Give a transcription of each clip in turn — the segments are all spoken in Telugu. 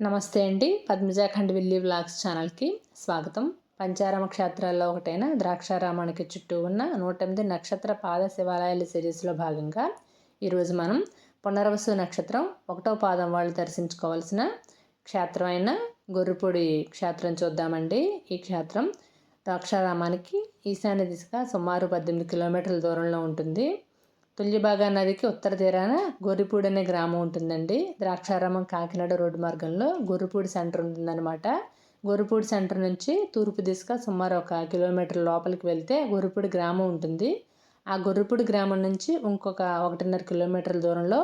నమస్తే అండి. పద్మజాఖండ్ విల్లి వ్లాగ్స్ ఛానల్కి స్వాగతం. పంచారామ క్షేత్రాల్లో ఒకటైన ద్రాక్షారామానికి చుట్టూ ఉన్న నూట ఎనిమిది నక్షత్ర పాద శివాలయాల సిరీస్లో భాగంగా ఈరోజు మనం పునర్వసు నక్షత్రం ఒకటో పాదం వాళ్ళు దర్శించుకోవాల్సిన క్షేత్రం అయిన గొర్రెపూడి క్షేత్రం చూద్దామండి. ఈ క్షేత్రం ద్రాక్షారామానికి ఈశాన్య దిశగా సుమారు పద్దెనిమిది కిలోమీటర్ల దూరంలో ఉంటుంది. తుల్యబాగా నదికి ఉత్తర తీరాన గొర్రిపూడి అనే గ్రామం ఉంటుందండి. ద్రాక్షారామం కాకినాడ రోడ్డు మార్గంలో గొర్రిపూడి సెంటర్ ఉంటుందన్నమాట. గొర్రిపూడి సెంటర్ నుంచి తూర్పు దిశగా సుమారు ఒక కిలోమీటర్ లోపలికి వెళ్తే గొర్రిపూడి గ్రామం ఉంటుంది. ఆ గొర్రిపూడి గ్రామం నుంచి ఇంకొక ఒకటిన్నర కిలోమీటర్ల దూరంలో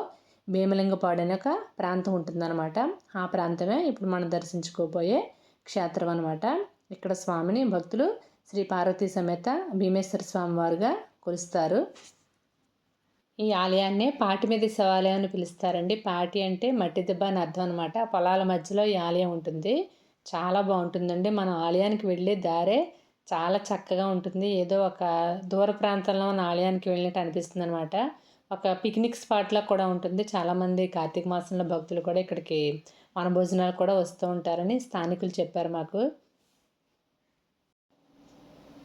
భీమలింగపాడు అనే ఒక ప్రాంతం ఉంటుందన్నమాట. ఆ ప్రాంతమే ఇప్పుడు మనం దర్శించుకోబోయే క్షేత్రం అనమాట ఇక్కడ స్వామిని భక్తులు శ్రీ పార్వతీ సమేత భీమేశ్వర స్వామి వారుగా కొలుస్తారు. ఈ ఆలయాన్ని పాటి మీద శివాలయం అని పిలుస్తారండి. పాటి అంటే మట్టి దిబ్బ అని అర్థం అనమాట పొలాల మధ్యలో ఈ ఆలయం ఉంటుంది. చాలా బాగుంటుందండి. మనం ఆలయానికి వెళ్ళే దారే చాలా చక్కగా ఉంటుంది. ఏదో ఒక దూర ప్రాంతంలో ఉన్న ఆలయానికి వెళ్ళినట్టు అనిపిస్తుంది అనమాట ఒక పిక్నిక్ స్పాట్లో కూడా ఉంటుంది. చాలామంది కార్తీక మాసంలో భక్తులు కూడా ఇక్కడికి వనభోజనాలు కూడా వస్తూ ఉంటారని స్థానికులు చెప్పారు మాకు.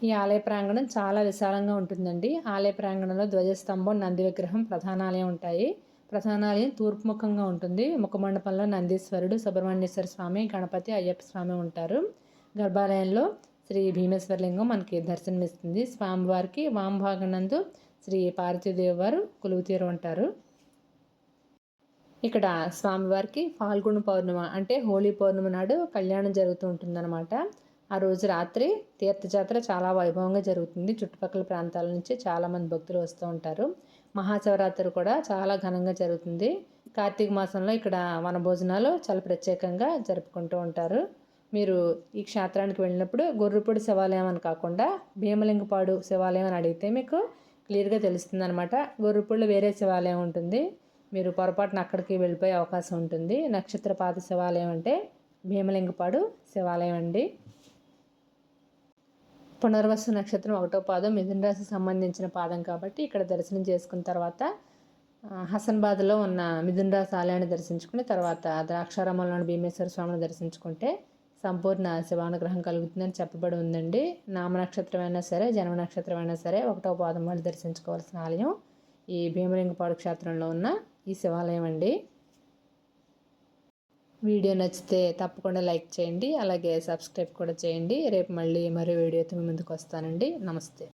ఈ ఆలయ ప్రాంగణం చాలా విశాలంగా ఉంటుందండి. ఆలయ ప్రాంగణంలో ధ్వజస్తంభం నంది విగ్రహం ప్రధానాలయం ఉంటాయి. ప్రధానాలయం తూర్పుముఖంగా ఉంటుంది. ముఖమండపంలో నందీశ్వరుడు సుబ్రహ్మణ్యేశ్వర స్వామి గణపతి అయ్యప్ప స్వామి ఉంటారు. గర్భాలయంలో శ్రీ భీమేశ్వరలింగం మనకి దర్శనమిస్తుంది. స్వామివారికి వామభాగనందు శ్రీ పార్వతీదేవి వారు కొలువుతీరు ఉంటారు. ఇక్కడ స్వామివారికి ఫాల్గుణ పౌర్ణిమ అంటే హోలీ పౌర్ణిమ నాడు కళ్యాణం జరుగుతూ ఉంటుందన్నమాట. ఆ రోజు రాత్రి తీర్థయాత్ర చాలా వైభవంగా జరుగుతుంది. చుట్టుపక్కల ప్రాంతాల నుంచి చాలామంది భక్తులు వస్తూ ఉంటారు. మహాశివరాత్రి కూడా చాలా ఘనంగా జరుగుతుంది. కార్తీక మాసంలో ఇక్కడ వనభోజనాలు చాలా ప్రత్యేకంగా జరుపుకుంటూ ఉంటారు. మీరు ఈ క్షేత్రానికి వెళ్ళినప్పుడు గొర్రెపూడి శివాలయం అని కాకుండా భీమలింగపాడు శివాలయం అని అడిగితే మీకు క్లియర్గా తెలుస్తుంది అనమాట గొర్రెపూడిలో వేరే శివాలయం ఉంటుంది. మీరు పొరపాటున అక్కడికి వెళ్ళిపోయే అవకాశం ఉంటుంది. నక్షత్రపాత శివాలయం అంటే భీమలింగపాడు శివాలయం అండి. పునర్వసు నక్షత్రం ఒకటో పాదం మిథున రాశి సంబంధించిన పాదం కాబట్టి ఇక్కడ దర్శనం చేసుకున్న తర్వాత హసన్బాద్లో ఉన్న మిథున రాశి ఆలయాన్ని దర్శించుకుని తర్వాత ద్రాక్షారామంలోని భీమేశ్వర స్వామిని దర్శించుకుంటే సంపూర్ణ శివానుగ్రహం కలుగుతుందని చెప్పబడి ఉందండి. నామ నక్షత్రం అయినా సరే జన్మ నక్షత్రం అయినా సరే ఒకటో పాదం వాళ్ళు దర్శించుకోవాల్సిన ఆలయం ఈ భీమలింగపాడు క్షేత్రంలో ఉన్న ఈ శివాలయం అండి. వీడియో నచ్చితే తప్పకుండా లైక్ చేయండి అలాగే సబ్స్క్రైబ్ కూడా చేయండి. రేపు మళ్ళీ మరో వీడియోతో ముందుకు వస్తానండి. నమస్తే.